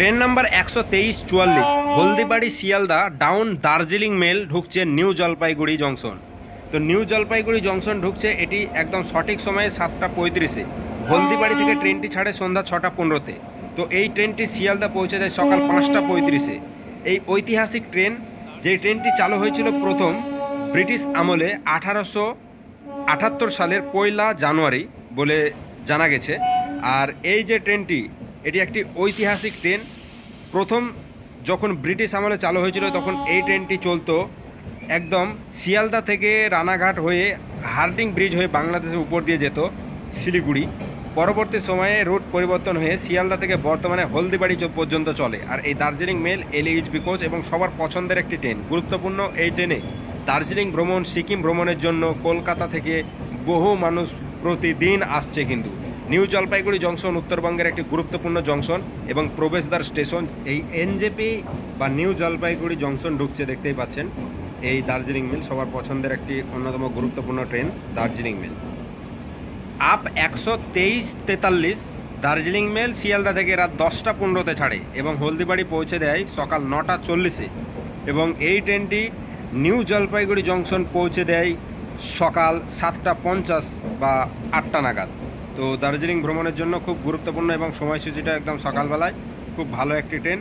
Train number একশো তেইশ চুয়াল্লিশ, হলদিবাড়ি শিয়ালদা ডাউন দার্জিলিং মেল ঢুকছে নিউ জলপাইগুড়ি জংশন। তো নিউ জলপাইগুড়ি জংশন ঢুকছে, এটি একদম সঠিক সময়ে সাতটা পঁয়ত্রিশে। হলদিবাড়ি থেকে ট্রেনটি ছাড়ে সন্ধ্যা ছটা পনেরোতে। তো এই ট্রেনটি শিয়ালদা পৌঁছে যায় সকাল পাঁচটা পঁয়ত্রিশে। এই ঐতিহাসিক ট্রেন, যে ট্রেনটি চালু হয়েছিল প্রথম ব্রিটিশ আমলে আঠারোশো আটাত্তর সালের পয়লা জানুয়ারি বলে জানা গেছে। আর এই যে ট্রেনটি এটি একটি ঐতিহাসিক ট্রেন। প্রথম যখন ব্রিটিশ আমলে চালু হয়েছিল, তখন এই ট্রেনটি চলতো একদম শিয়ালদা থেকে রানাঘাট হয়ে হার্ডিং ব্রিজ হয়ে বাংলাদেশের উপর দিয়ে যেত শিলিগুড়ি। পরবর্তী সময়ে রুট পরিবর্তন হয়ে শিয়ালদা থেকে বর্তমানে হলদিবাড়ি পর্যন্ত চলে। আর এই দার্জিলিং মেল, এলইএইচবি কোচ এবং সবার পছন্দের একটি ট্রেন। গুরুত্বপূর্ণ এই ট্রেনে দার্জিলিং ভ্রমণ, সিকিম ভ্রমণের জন্য কলকাতা থেকে বহু মানুষ প্রতিদিন আসছে কিন্তু। নিউ জলপাইগুড়ি জংশন উত্তরবঙ্গের একটি গুরুত্বপূর্ণ জংশন এবং প্রবেশদ্বার স্টেশন এই এনজেপি বা নিউ জলপাইগুড়ি জংশন ঢুকছে দেখতেই পাচ্ছেন। এই দার্জিলিং মেল সবার পছন্দের একটি অন্যতম গুরুত্বপূর্ণ ট্রেন, দার্জিলিং মেল। আপ একশো তেইশ তেতাল্লিশ দার্জিলিং মেল শিয়ালদা থেকে রাত দশটা পনেরোতে ছাড়ে এবং হলদিবাড়ি পৌঁছে দেয় সকাল নটা চল্লিশে। এবং এই ট্রেনটি নিউ জলপাইগুড়ি জংশন পৌঁছে দেয় সকাল সাতটা পঞ্চাশ বা আটটা নাগাদ। তো দার্জিলিং ভ্রমণের জন্য খুব গুরুত্বপূর্ণ এবং সময়সূচিটা একদম সকালবেলায়। খুব ভালো একটি ট্রেন।